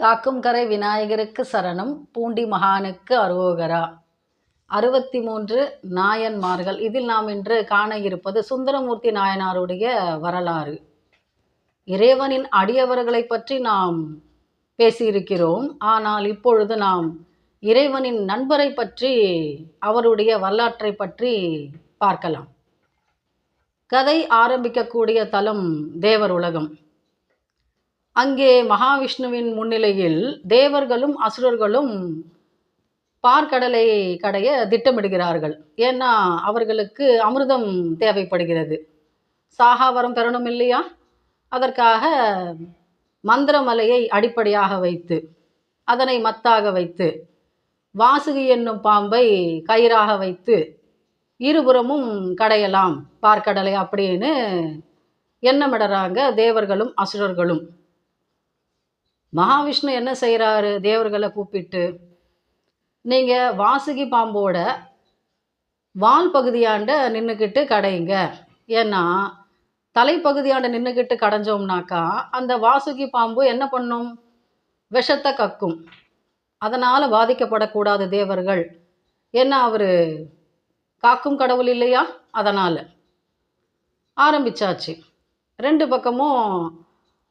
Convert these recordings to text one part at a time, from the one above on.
காக்கும் கரை விநாயகருக்கு சரணம் பூண்டி மகானுக்கு அரோகரா அறுபத்தி மூன்று நாயன்மார்கள். இதில் நாம் இன்று காண இருப்பது சுந்தரமூர்த்தி நாயனாருடைய வரலாறு. இறைவனின் அடியவர்களை பற்றி நாம் பேசியிருக்கிறோம். ஆனால் இப்பொழுது நாம் இறைவனின் நண்பரை பற்றி அவருடைய வரலாற்றை பற்றி பார்க்கலாம். கதை ஆரம்பிக்கக்கூடிய தலம் தேவர் உலகம். அங்கே மகாவிஷ்ணுவின் முன்னிலையில் தேவர்களும் அசுரர்களும் பார்க்கடலை கடைய திட்டமிடுகிறார்கள். ஏன்னா அவர்களுக்கு அமிர்தம் தேவைப்படுகிறது. சாகாவரம் பெறணும் இல்லையா? அதற்காக மந்திரமலையை அடிப்படையாக வைத்து அதனை மத்தாக வைத்து வாசுகி என்னும் பாம்பை கயிறாக வைத்து இருபுறமும் கடையலாம். பார்க்கடலை அப்படின்னு எண்ணமிடுறாங்க தேவர்களும் அசுரர்களும். மகாவிஷ்ணு என்ன செய்கிறாரு தேவர்களை கூப்பிட்டு நீங்கள் வாசுகி பாம்போட வால் பகுதியாண்ட நின்றுக்கிட்டு கடையுங்க ஏன்னா தலைப்பகுதியாண்ட நின்றுக்கிட்டு கடைஞ்சோம்னாக்கா அந்த வாசுகி பாம்பு என்ன பண்ணும்? விஷத்தை கக்கும். அதனால் பாதிக்கப்படக்கூடாது தேவர்கள். என்ன அவர் காக்கும் கடவுள் இல்லையா? அதனால். ஆரம்பிச்சாச்சு. ரெண்டு பக்கமும்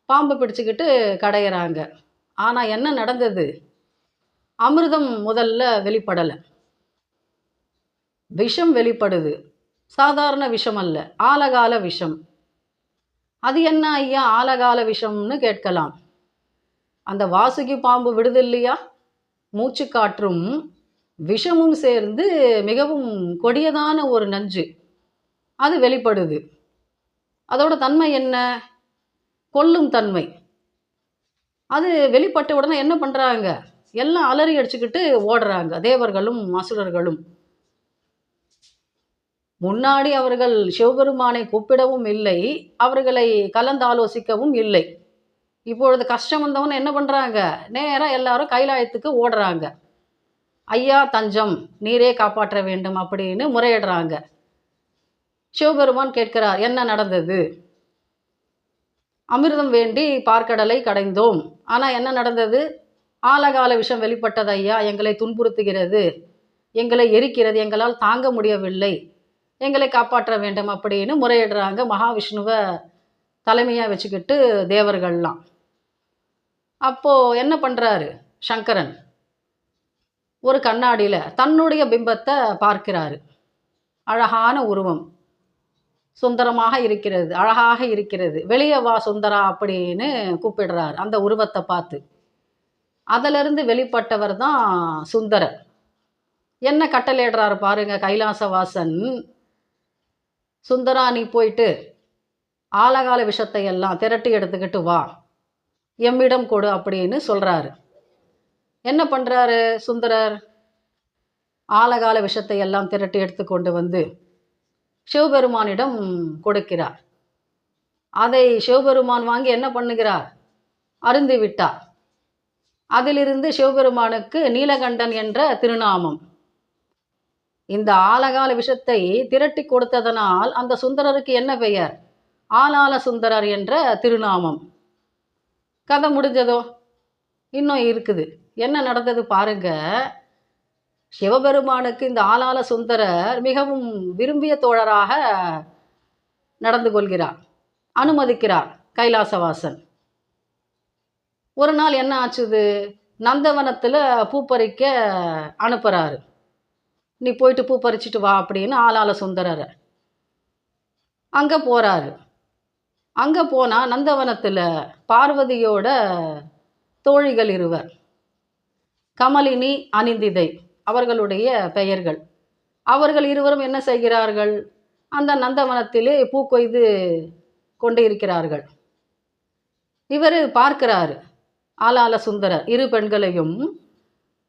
பாம்பு பிடிச்சிக்கிட்டு கடையிறாங்க. ஆனால் என்ன நடந்தது? அமிர்தம் முதல்ல வெளிப்படலை. விஷம் வெளிப்படுது. சாதாரண விஷம் அல்ல ஆலகால விஷம். அது என்ன ஐயா ஆலகால விஷம்னு கேட்கலாம். அந்த வாசுகி பாம்பு விடுது இல்லையா மூச்சு காற்றும் விஷமும் சேர்ந்து மிகவும் கொடியதான ஒரு நஞ்சு. அது வெளிப்படுது. அதோட தன்மை என்ன? கொல்லும் தன்மை. அது வெளிப்பட்ட உடனே என்ன பண்ணுறாங்க எல்லாம் அலறி அடிச்சுக்கிட்டு ஓடுறாங்க தேவர்களும் அசுரர்களும். முன்னாடி அவர்கள் சிவபெருமானை கூப்பிடவும் இல்லை அவர்களை கலந்தாலோசிக்கவும் இல்லை. இப்பொழுது கஷ்டம் வந்தவன் என்ன பண்ணுறாங்க நேராக எல்லாரும் கைலாயத்துக்கு ஓடுறாங்க. ஐயா தஞ்சம் நீரே காப்பாற்ற வேண்டும் அப்படின்னு முறையிடுறாங்க. சிவபெருமான் கேட்கிறார் என்ன நடந்தது? அமிர்தம் வேண்டி பார்க்கடலை கடைந்தோம். ஆனால் என்ன நடந்தது? ஆலகால விஷம் வெளிப்பட்டது ஐயா எங்களை துன்புறுத்துகிறது. எங்களை எரிக்கிறது எங்களால் தாங்க முடியவில்லை. எங்களை காப்பாற்ற வேண்டும் அப்படின்னு முறையிடுறாங்க மகாவிஷ்ணுவை தலைமையாக வச்சுக்கிட்டு தேவர்கள்லாம். அப்போது என்ன பண்ணுறாரு சங்கரன் ஒரு கண்ணாடியில் தன்னுடைய பிம்பத்தை பார்க்கிறாரு. அழகான உருவம். சுந்தரமாக இருக்கிறது அழகாக இருக்கிறது. வெளியே வா சுந்தரா அப்படின்னு கூப்பிடுறார் அந்த உருவத்தை பார்த்து. அதிலிருந்து வெளிப்பட்டவர் தான் சுந்தரர். என்ன கட்டளையிடுறாரு பாருங்க கைலாசவாசன். சுந்தரா நீ போயிட்டு ஆலகால விஷத்தை எல்லாம் திரட்டி எடுத்துக்கிட்டு வா. எம்மிடம் கொடு அப்படின்னு சொல்கிறாரு என்ன பண்ணுறாரு சுந்தரர்? ஆலகால விஷத்தை எல்லாம் திரட்டி எடுத்து கொண்டு வந்து சிவபெருமானிடம் கொடுக்கிறார். அதை சிவபெருமான் வாங்கி என்ன பண்ணுகிறார்? அருந்து விட்டார். அதிலிருந்து சிவபெருமானுக்கு நீலகண்டன் என்ற திருநாமம். இந்த ஆலகால விஷத்தை திரட்டி கொடுத்ததனால் அந்த சுந்தரருக்கு என்ன பெயர்? ஆலால சுந்தரர் என்ற திருநாமம். கதை முடிஞ்சதோ? இன்னும் இருக்குது. என்ன நடந்தது பாருங்க. சிவபெருமானுக்கு இந்த ஆலால சுந்தரர் மிகவும் விரும்பிய தோழராக நடந்து கொள்கிறார் அனுமதிக்கிறார் கைலாசவாசன். ஒரு நாள் என்ன ஆச்சுது? நந்தவனத்தில் பூ பறிக்க அனுப்புகிறாரு நீ போயிட்டு பூ பறிச்சிட்டு வா அப்படின்னு ஆளால சுந்தரரை. அங்கே போகிறாரு அங்கே போனால் நந்தவனத்தில் பார்வதியோட தோழிகள் இருவர். கமலினி அனிந்திதை. அவர்களுடைய பெயர்கள். அவர்கள் இருவரும் என்ன செய்கிறார்கள்? அந்த நந்தவனத்திலே பூ கொய்து கொண்டு இருக்கிறார்கள் இவர் பார்க்கிறாரு ஆலால சுந்தரர் இரு பெண்களையும்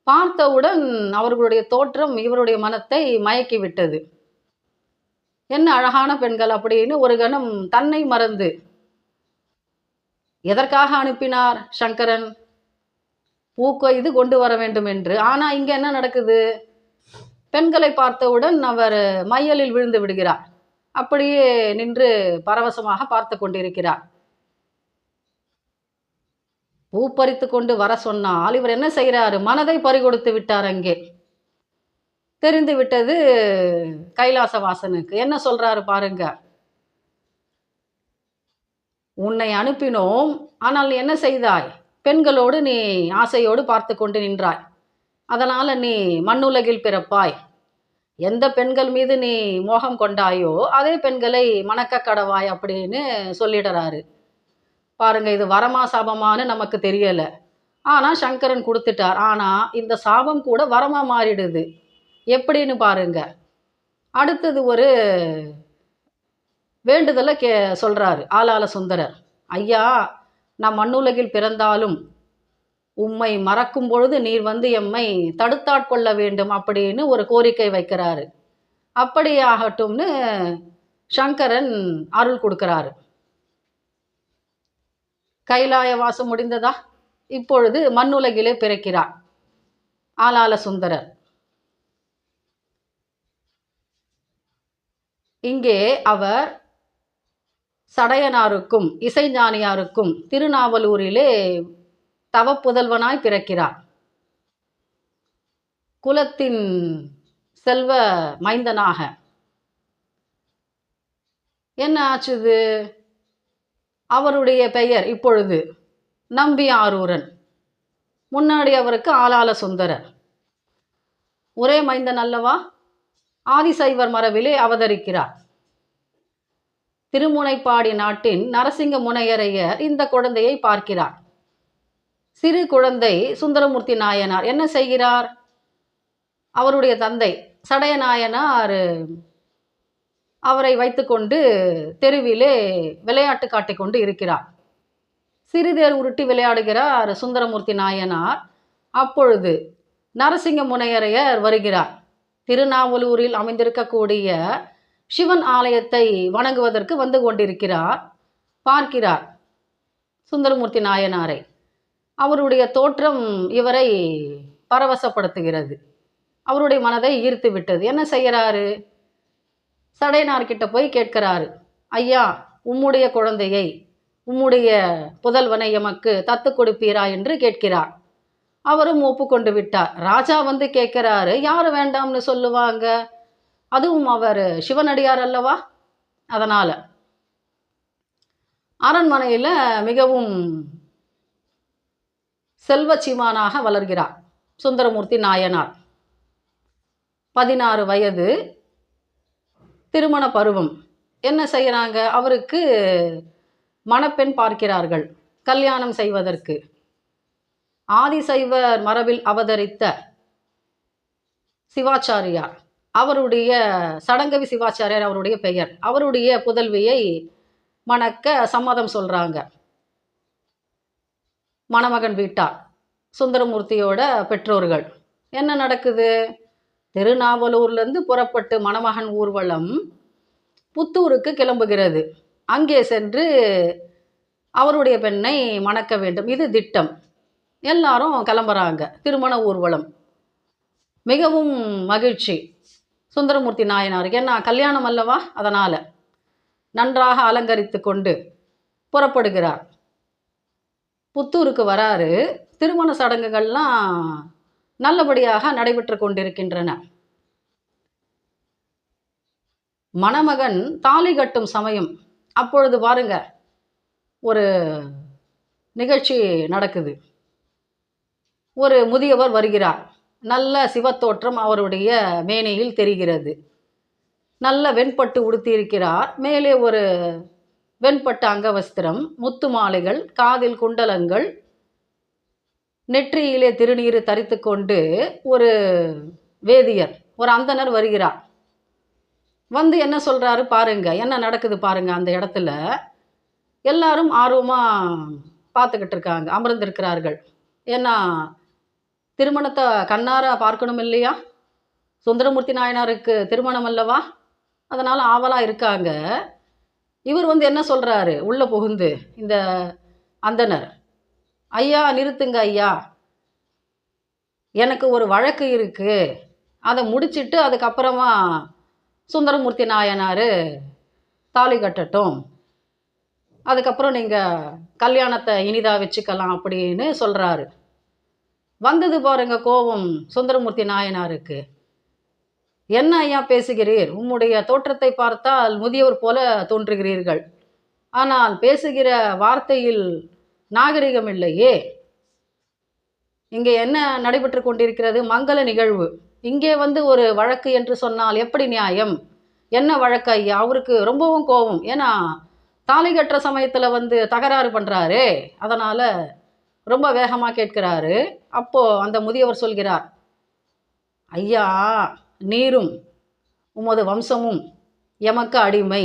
பார்த்தவுடன் அவர்களுடைய தோற்றம் இவருடைய மனத்தை மயக்கி விட்டது என்ன அழகான பெண்கள் அப்படின்னு ஒரு கணம் தன்னை மறந்து எதற்காக அனுப்பினார் சங்கரன்? பூக்கொய்து கொண்டு வர வேண்டும் என்று. ஆனால் இங்கே என்ன நடக்குது? பெண்களை பார்த்தவுடன் அவர் மையலில் விழுந்து விடுகிறார். அப்படியே நின்று பரவசமாக பார்த்து கொண்டிருக்கிறார். பூ பறித்து கொண்டு வர சொன்னால் இவர் என்ன செய்கிறாரு? மனதை பறிகொடுத்து விட்டார் அங்கே. தெரிந்து விட்டது கைலாசவாசனுக்கு என்ன சொல்றாரு பாருங்க. உன்னை அனுப்பினோம் ஆனால் என்ன செய்தாய்? பெண்களோடு நீ ஆசையோடு பார்த்து கொண்டு நின்றாய். அதனால் நீ மண்ணுலகில் பிறப்பாய். எந்த பெண்கள் மீது நீ மோகம் கொண்டாயோ அதே பெண்களை மணக்க கடவாய் அப்படின்னு சொல்லிடுறாரு. பாருங்க இது வரமா சாபமான்னு நமக்கு தெரியல. ஆனால் சங்கரன் கொடுத்துட்டார். ஆனால் இந்த சாபம் கூட வரமா மாறிடுது. எப்படின்னு பாருங்க. அடுத்தது ஒரு வேண்டுதலை கே சொல்கிறாரு ஆளாள சுந்தரர். ஐயா நான் மண்ணுலகில் பிறந்தாலும் உம்மை மறக்கும் பொழுது நீர் வந்து எம்மை தடுத்தாட்கொள்ள வேண்டும் அப்படின்னு ஒரு கோரிக்கை வைக்கிறாரு. அப்படியாகட்டும்னு சங்கரன் அருள் கொடுக்கிறாரு. கைலாய வாசம் முடிந்ததா? இப்பொழுது மண்ணுலகிலே பிறக்கிறார் ஆலால சுந்தரர். இங்கே அவர் சடையனாருக்கும் இசைஞானியாருக்கும் திருநாவலூரிலே தவப்புதல்வனாய் பிறக்கிறார். குலத்தின் செல்வ மைந்தனாக. என்ன ஆச்சுது அவருடைய பெயர் இப்பொழுது நம்பி ஆரூரன் முன்னாடி அவருக்கு ஆளாள சுந்தரர். ஒரே மைந்தன் அல்லவா? ஆதிசைவர் மரபிலே அவதரிக்கிறார். திருமுனைப்பாடி நாட்டின் நரசிங்க முனையரையர் இந்த குழந்தையை பார்க்கிறார். சிறு குழந்தை சுந்தரமூர்த்தி நாயனார் என்ன செய்கிறார்? அவருடைய தந்தை சடைய நாயனார் அவரை வைத்துக்கொண்டு தெருவிலே விளையாட்டு காட்டிக்கொண்டு இருக்கிறார். சிறிதேர் உருட்டி விளையாடுகிறார் சுந்தரமூர்த்தி நாயனார். அப்பொழுது நரசிங்க முனையரையர் வருகிறார். திருநாவலூரில் அமைந்திருக்கக்கூடிய சிவன் ஆலயத்தை வணங்குவதற்கு வந்து கொண்டிருக்கிறார். பார்க்கிறார். சுந்தரமூர்த்தி நாயனாரை. அவருடைய தோற்றம் இவரை பரவசப்படுத்துகிறது. அவருடைய மனதை ஈர்த்து விட்டது. என்ன செய்கிறாரு? சடையனார்கிட்ட போய் கேட்கிறாரு. ஐயா உம்முடைய குழந்தையை உம்முடைய புதல்வனை எமக்கு தத்து கொடுப்பீரா என்று கேட்கிறார். அவரும் ஒப்புக்கொண்டு விட்டார். ராஜா வந்து கேட்கிறாரு யார் வேண்டாம்னு சொல்லுவாங்க? அதுவும் அவர் சிவனடியார் அல்லவா? அதனால். அரண்மனையில் மிகவும் செல்வச்சிமானாக வளர்கிறார். சுந்தரமூர்த்தி நாயனார். பதினாறு வயது திருமண பருவம். என்ன செய்கிறாங்க அவருக்கு மணப்பெண் பார்க்கிறார்கள். கல்யாணம் செய்வதற்கு. ஆதிசைவர் மரபில் அவதரித்த சிவாச்சாரியார். அவருடைய சடங்கவி சிவாச்சாரியார் அவருடைய பெயர். அவருடைய புதல்வியை மணக்க சம்மதம் சொல்கிறாங்க மணமகன் வீட்டார் சுந்தரமூர்த்தியோட பெற்றோர்கள். என்ன நடக்குது? திருநாவலூர்லேருந்து புறப்பட்டு மணமகன் ஊர்வலம் புத்தூருக்கு கிளம்புகிறது. அங்கே சென்று அவருடைய பெண்ணை மணக்க வேண்டும். இது திட்டம். எல்லாரும் கிளம்புறாங்க. திருமண ஊர்வலம். மிகவும் மகிழ்ச்சி. சுந்தரமூர்த்தி நாயனாருக்கு ஏன்னா கல்யாணம் அல்லவா? அதனால் நன்றாக அலங்கரித்து கொண்டு புறப்படுகிறார். புத்தூருக்கு வராரு. திருமண சடங்குகள்லாம் நல்லபடியாக நடைபெற்று கொண்டிருக்கின்றன. மணமகன் தாலி கட்டும் சமயம். அப்பொழுது பாருங்க ஒரு நிகழ்ச்சி நடக்குது. ஒரு முதியவர் வருகிறார். நல்ல சிவத்தோற்றம் அவருடைய மேனையில் தெரிகிறது. நல்ல வெண்பட்டு உடுத்தியிருக்கிறார். மேலே ஒரு வெண்பட்டு அங்கவஸ்திரம் முத்து மாலைகள் காதில் குண்டலங்கள். நெற்றியிலே திருநீர் தரித்து கொண்டு ஒரு வேதியர் ஒரு அந்தனர் வருகிறார். வந்து என்ன சொல்கிறாரு பாருங்க என்ன நடக்குது பாருங்க அந்த இடத்துல. எல்லாரும் ஆர்வமாக பார்த்துக்கிட்டு இருக்காங்க அமர்ந்திருக்கிறார்கள். ஏன்னா திருமணத்தை கண்ணார பார்க்கணும் இல்லையா? சுந்தரமூர்த்தி நாயனாருக்கு திருமணம் அல்லவா? அதனால் ஆவலாக இருக்காங்க. இவர் வந்து என்ன சொல்கிறாரு உள்ளே புகுந்து இந்த அந்தனர் ஐயா நிறுத்துங்க ஐயா. எனக்கு ஒரு வழக்கு இருக்குது அதை முடிச்சிட்டு அதுக்கப்புறமா சுந்தரமூர்த்தி நாயனார் தாலி கட்டட்டும். அதுக்கப்புறம் நீங்கள் கல்யாணத்தை இனிதாக வச்சுக்கலாம் அப்படின்னு சொல்கிறாரு வந்தது பாருங்க கோபம். சுந்தரமூர்த்தி நாயனாருக்கு. என்ன ஐயா பேசுகிறீர்? உம்முடைய தோற்றத்தை பார்த்தால் முதியவர் போல தோன்றுகிறீர்கள். ஆனால் பேசுகிற வார்த்தையில் நாகரிகம் இல்லையே. இங்கே என்ன நடைபெற்று கொண்டிருக்கிறது? மங்கள நிகழ்வு. இங்கே வந்து ஒரு வழக்கு என்று சொன்னால் எப்படி நியாயம்? என்ன வழக்கு ஐயா? அவருக்கு ரொம்பவும் கோபம். ஏன்னா தாலி கட்டுற சமயத்தில் வந்து தகராறு பண்ணுறாரே அதனால் ரொம்ப வேகமாக கேட்கிறாரு. அப்போது அந்த முதியவர் சொல்கிறார் ஐயா நீரும் உமது வம்சமும் எமக்கு அடிமை.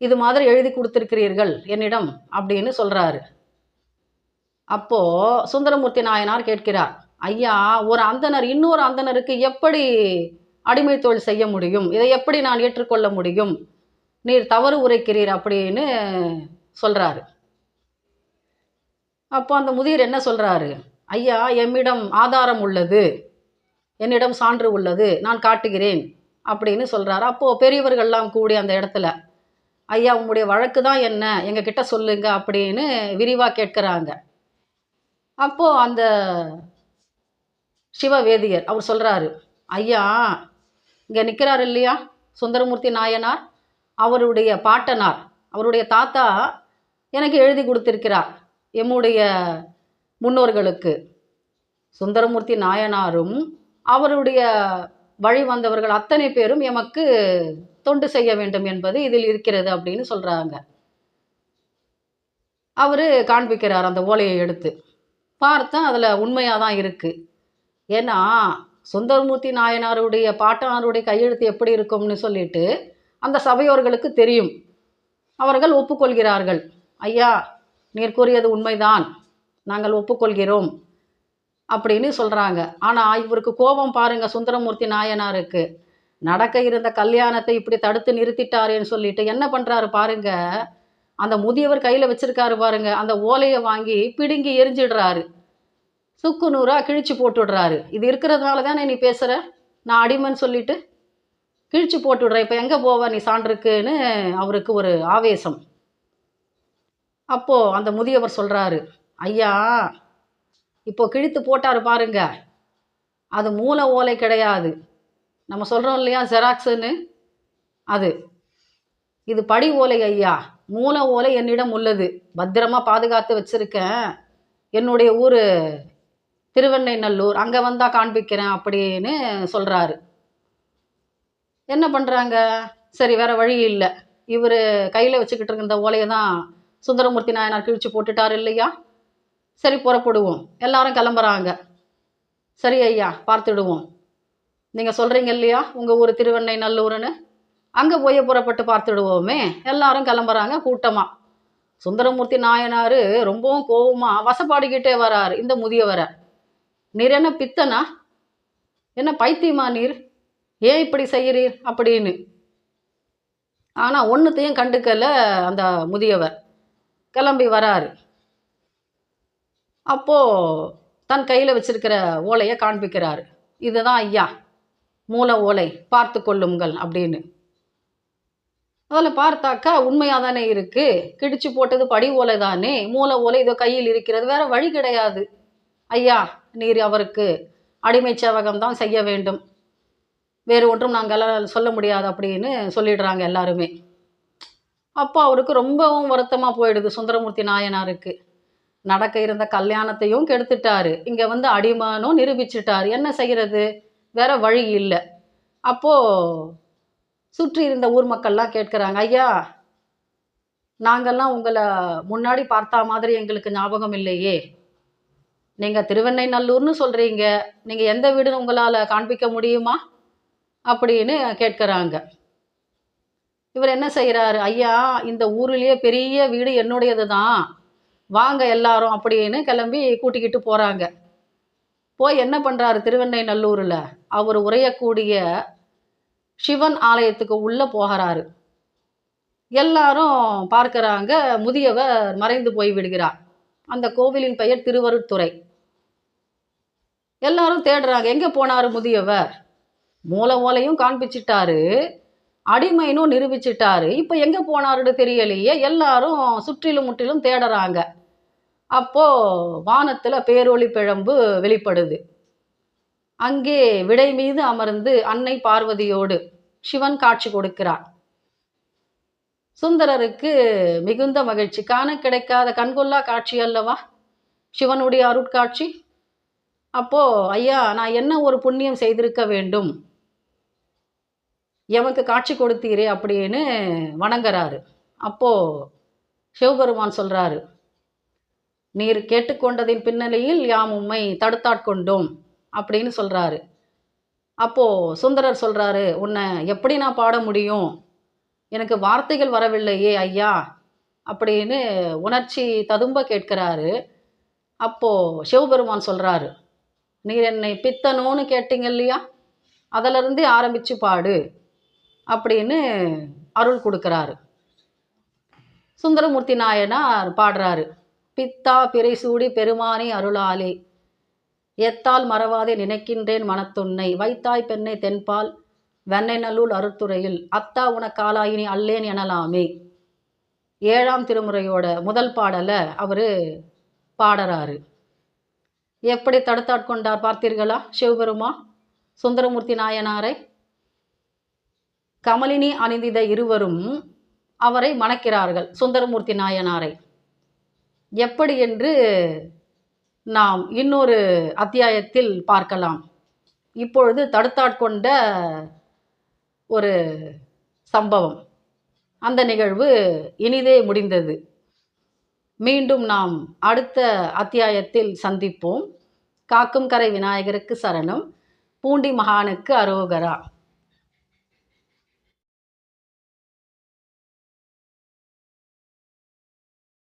இது மாதிரி எழுதி கொடுத்துருக்கிறீர்கள் என்னிடம் அப்படின்னு சொல்கிறாரு அப்போது சுந்தரமூர்த்தி நாயனார் கேட்கிறார் ஐயா ஒரு அந்தனர் இன்னொரு அந்தனருக்கு எப்படி அடிமை தொழில் செய்ய முடியும்? இதை எப்படி நான் ஏற்றுக்கொள்ள முடியும்? நீர் தவறு உரைக்கிறீர் அப்படின்னு சொல்கிறாரு அப்போ அந்த முதியர் என்ன சொல்கிறாரு ஐயா எம்மிடம் ஆதாரம் உள்ளது. என்னிடம் சான்று உள்ளது. நான் காட்டுகிறேன் அப்படின்னு சொல்கிறாரு அப்போது பெரியவர்கள்லாம் கூடி அந்த இடத்துல ஐயா உங்களுடைய வழக்கு தான் என்ன? எங்கள் கிட்ட சொல்லுங்க அப்படின்னு விரிவாக கேட்குறாங்க. அப்போது அந்த சிவவேதியர் அவர் சொல்கிறாரு ஐயா இங்கே நிற்கிறார் இல்லையா? சுந்தரமூர்த்தி நாயனார் அவருடைய பாட்டனார் அவருடைய தாத்தா எனக்கு எழுதி கொடுத்துருக்கிறார். எம்முடைய முன்னோர்களுக்கு. சுந்தரமூர்த்தி நாயனாரும் அவருடைய வழி வந்தவர்கள் அத்தனை பேரும் எமக்கு தொண்டு செய்ய வேண்டும் என்பது இதில் இருக்கிறது அப்படின்னு சொல்கிறாங்க அவர் காண்பிக்கிறார் அந்த ஓலையை எடுத்து. பார்த்தா அதில் உண்மையாக தான் இருக்குது ஏன்னா சுந்தரமூர்த்தி நாயனாருடைய பாட்டனாருடைய கையெழுத்து எப்படி இருக்கும்னு சொல்லிட்டு அந்த சபையோர்களுக்கு தெரியும். அவர்கள் ஒப்புக்கொள்கிறார்கள். ஐயா நீர் கூறியது உண்மைதான். நாங்கள் ஒப்புக்கொள்கிறோம். அப்படின்னு சொல்கிறாங்க ஆனால் இவருக்கு கோபம் பாருங்க சுந்தரமூர்த்தி நாயனாருக்கு. நடக்க இருந்த கல்யாணத்தை இப்படி தடுத்து நிறுத்திட்டாரேன்னு சொல்லிட்டு என்ன பண்ணுறாரு பாருங்க? அந்த முதியவர் கையில் வச்சிருக்காரு பாருங்க. அந்த ஓலையை வாங்கி பிடுங்கி எரிஞ்சிடுறாரு. சுக்கு நூறாக கிழிச்சு போட்டுடுறாரு. இது இருக்கிறதுனால தானே நீ பேசுகிற நான் அடிமைன்னு சொல்லிட்டு கிழிச்சு போட்டுடுறேன். இப்போ எங்கே போவ நீ சான்றுக்குன்னு அவருக்கு ஒரு ஆவேசம். அப்போது அந்த முதியவர் சொல்கிறாரு ஐயா இப்போ கிழித்து போட்டார் பாருங்க. அது மூல ஓலை கிடையாது. நம்ம சொல்கிறோம் இல்லையா ஜெராக்ஸுன்னு அது. இது படி ஓலை ஐயா. மூல ஓலை என்னிடம் உள்ளது. பத்திரமா பாதுகாத்து வச்சுருக்கேன். என்னுடைய ஊர் திருவெண்ணைநல்லூர். அங்கே வந்தால் காண்பிக்கிறேன் அப்படின்னு சொல்கிறாரு என்ன பண்ணுறாங்க சரி வேறு வழி இல்லை. இவர் கையில் வச்சுக்கிட்டு இருக்க இந்த ஓலையை தான் சுந்தரமூர்த்தி நாயனார் கிழிச்சு போட்டுட்டார் இல்லையா? சரி புறப்படுவோம். எல்லாரும் கிளம்புறாங்க. சரி ஐயா பார்த்துடுவோம். நீங்கள் சொல்கிறீங்க இல்லையா? உங்கள் ஊர் திருவெண்ணை நல்லூர்னு அங்கே போய் புறப்பட்டு பார்த்துடுவோமே. எல்லாரும் கிளம்புறாங்க கூட்டமாக சுந்தரமூர்த்தி நாயனார் ரொம்பவும் கோவமாக வசப்பாடிக்கிட்டே வராரு. இந்த முதியவரை நீர் என்ன பித்தனா? என்ன பைத்தியமா நீர்? ஏன் இப்படி செய்கிறீர் அப்படின்னு. ஆனால் ஒன்றுத்தையும் கண்டுக்கல அந்த முதியவர். கிளம்பி வராரு. அப்போது தன் கையில் வச்சிருக்கிற ஓலையை காண்பிக்கிறாரு. இதுதான் ஐயா மூல ஓலை. பார்த்து கொள்ளுங்கள் அப்படின்னு. அதில் பார்த்தாக்கா உண்மையாக தானே இருக்குது கிடிச்சு போட்டது படி ஓலை தானே. மூல ஓலை இதோ கையில் இருக்கிறது. வேற வழி கிடையாது. ஐயா நீர் அவருக்கு அடிமை சேவகம் தான் செய்ய வேண்டும். வேறு ஒன்றும் நாங்கள் சொல்ல முடியாது அப்படின்னு சொல்லிடுறாங்க எல்லாருமே. அப்போ அவருக்கு ரொம்பவும் வருத்தமாக போயிடுது சுந்தரமூர்த்தி நாயனாருக்கு. நடக்க இருந்த கல்யாணத்தையும் கெடுத்துட்டாரு. இங்கே வந்து அடிமானும் நிரூபிச்சிட்டாரு. என்ன செய்கிறது வேற வழி இல்லை. அப்போது சுற்றி இருந்த ஊர் மக்கள்லாம் கேட்குறாங்க ஐயா நாங்கள்லாம் உங்களை முன்னாடி பார்த்தா மாதிரி எங்களுக்கு ஞாபகம் இல்லையே. நீங்கள் திருவெண்ணைநல்லூர்னு சொல்கிறீங்க நீங்கள் எந்த வீடுன்னு உங்களால் காண்பிக்க முடியுமா? அப்படின்னு கேட்குறாங்க. இவர் என்ன செய்கிறாரு ஐயா இந்த ஊர்லேயே பெரிய வீடு என்னுடையது தான் வாங்க எல்லாரும் அப்படின்னு கிளம்பி கூட்டிக்கிட்டு போகிறாங்க போய் என்ன பண்ணுறாரு திருவெண்ணைநல்லூரில்? அவர் உரையக்கூடிய சிவன் ஆலயத்துக்கு உள்ளே போகிறாரு. எல்லாரும் பார்க்குறாங்க முதியவர் மறைந்து போய் விடுகிறார். அந்த கோவிலின் பெயர் திருவருட்துறை. எல்லாரும் தேடுறாங்க எங்கே போனார் முதியவர்? மூல ஓலையும் காண்பிச்சிட்டாரு. அடிமைனும் நிரூபிச்சிட்டாரு. இப்போ எங்கே போனாருன்னு தெரியலையே. எல்லாரும் சுற்றிலும் முற்றிலும் தேடுறாங்க. அப்போது வானத்தில் பேரொளி பிழம்பு வெளிப்படுது. அங்கே விடை மீது அமர்ந்து அன்னை பார்வதியோடு சிவன் காட்சி கொடுக்கிறார். சுந்தரருக்கு மிகுந்த மகிழ்ச்சி. காண கிடைக்காத கண்கொள்ளா காட்சி அல்லவா? சிவனுடைய அருட்காட்சி. அப்போ ஐயா நான் என்ன ஒரு புண்ணியம் செய்திருக்க வேண்டும்? எமக்கு காட்சி கொடுத்தீரே அப்படின்னு வணங்குறாரு. அப்போ சிவபெருமான் சொல்கிறாரு நீர் கேட்டுக்கொண்டதின் பின்னணியில் யாம் உம்மை தடுத்தாட்கொண்டோம் அப்படின்னு சொல்கிறாரு அப்போ சுந்தரர் சொல்கிறாரு உன்னை எப்படி நான் பாட முடியும்? எனக்கு வார்த்தைகள் வரவில்லையே ஐயா அப்படின்னு உணர்ச்சி ததும்ப கேட்கிறாரு. அப்போ சிவபெருமான் சொல்கிறாரு நீர் என்னை பித்தனோன்னு கேட்டீங்க இல்லையா? அதிலிருந்து ஆரம்பிச்சு பாடு. அப்படின்னு அருள் கொடுக்குறாரு. சுந்தரமூர்த்தி நாயனார் பாடுறாரு. பித்தா பிறைசூடி பெருமானி அருளாலே எத்தால் மறவாதே நினைக்கின்றேன் மனத்துன்னை வைத்தாய் பெண்ணை தென்பால் வெண்ணெய்நல்லூர் அருத்துறையில் அத்தா உனக்காலாயினி அல்லேன் எனலாமே. ஏழாம் திருமுறையோட முதல் பாடலை அவர் பாடுறாரு. எப்படி தடுத்தாட்கொண்டார் பார்த்தீர்களா சிவபெருமா? சுந்தரமூர்த்தி நாயனாரை கமலினி அணிந்தித இருவரும் அவரை மணக்கிறார்கள். சுந்தரமூர்த்தி நாயனாரை. எப்படி என்று நாம் இன்னொரு அத்தியாயத்தில் பார்க்கலாம். இப்பொழுது தடுத்தாட்கொண்ட ஒரு சம்பவம். அந்த நிகழ்வு இனிதே முடிந்தது. மீண்டும் நாம் அடுத்த அத்தியாயத்தில் சந்திப்போம். காக்கும் கரை விநாயகருக்கு சரணம். பூண்டி மகானுக்கு அரோகரா.